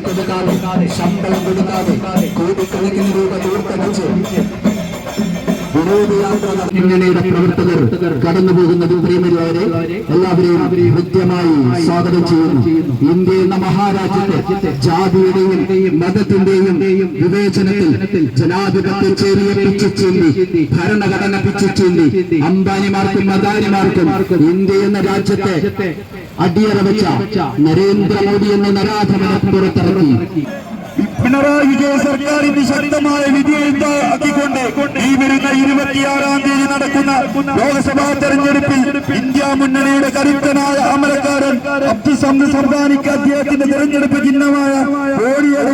കൊടുക്കാതെ ശമ്പളം കൊടുക്കാതെ കോടിക്കണക്കിന് രൂപ തീർത്തടച്ച് ഇങ്ങനെയുടെ പ്രവർത്തകർ കടന്നു പോകുന്ന ദൂരമില്ലവരെ എല്ലാവരെയും കൃത്യമായി സ്വാഗതം ചെയ്യുന്നു. ഇന്ത്യ എന്ന മഹാരാജ്യത്തെ ജാതിയുടെയും മതത്തിന്റെയും വിവേചനത്തിൽ ജനാധിപത്യ ചേരിയെ പിച്ചിച്ചീന്തി ഭരണഘടന പിച്ചിച്ചീന്തി അംബാനിമാർക്കും അദാനിമാർക്കും ഇന്ത്യ എന്ന രാജ്യത്തെ അടിയറ വെച്ച നരേന്ദ്രമോദി എന്ന നരാധമനെ പുറത്തിറങ്ങി പിണറായി വിജയ സർക്കാരിന്റെ ശക്തമായ വിധി എഴുതാക്കി ഇരുപത്തിയാറാം തീയതി നടക്കുന്ന ലോക്സഭാ തെരഞ്ഞെടുപ്പിൽ ഇന്ത്യ മുന്നണിയുടെ കരുത്തനായ അമരക്കാരൻ അബ്ദുസംദ് സർദാനിക്ക് അദ്ദേഹത്തിന്റെ തെരഞ്ഞെടുപ്പ് ചിഹ്നമായ കോടിയുടെ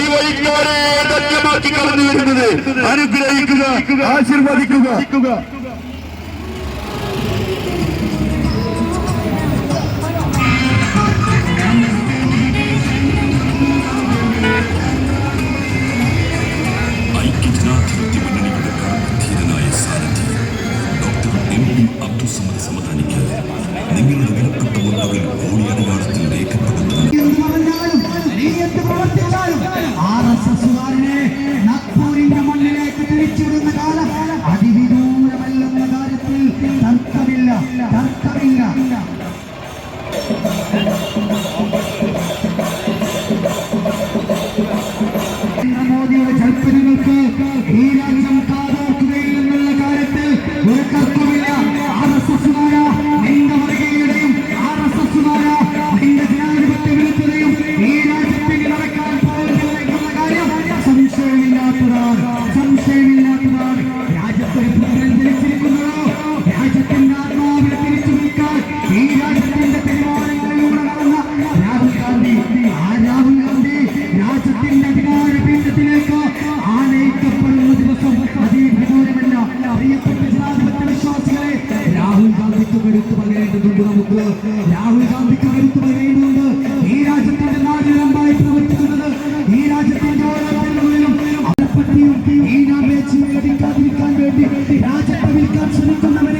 ഈ വഴിക്ക് ഒരേ ധന്യമാക്കി കടന്നു വരുന്നത് അനുഗ്രഹിക്കുക ആശീർവദിക്കുക. का हीरा चमका രാഹുൽക്ക് കരുത്ത് പകരേണ്ടതുണ്ട് നമുക്ക് രാഹുൽ ഗാന്ധിക്ക് കരുത്ത് പകരേണ്ടതുണ്ട് ഈ രാജ്യത്തിന്റെ നാടിനമ്പായി പ്രവർത്തിക്കുന്നത് ഈ രാജ്യത്തിന്റെ ഓരോ നാടുകളിലും അവരെപ്പറ്റിയും ഈ ഞാൻ വേണ്ടി രാജ്യത്തെ വിൽക്കാൻ ശ്രമിക്കുന്നവരെ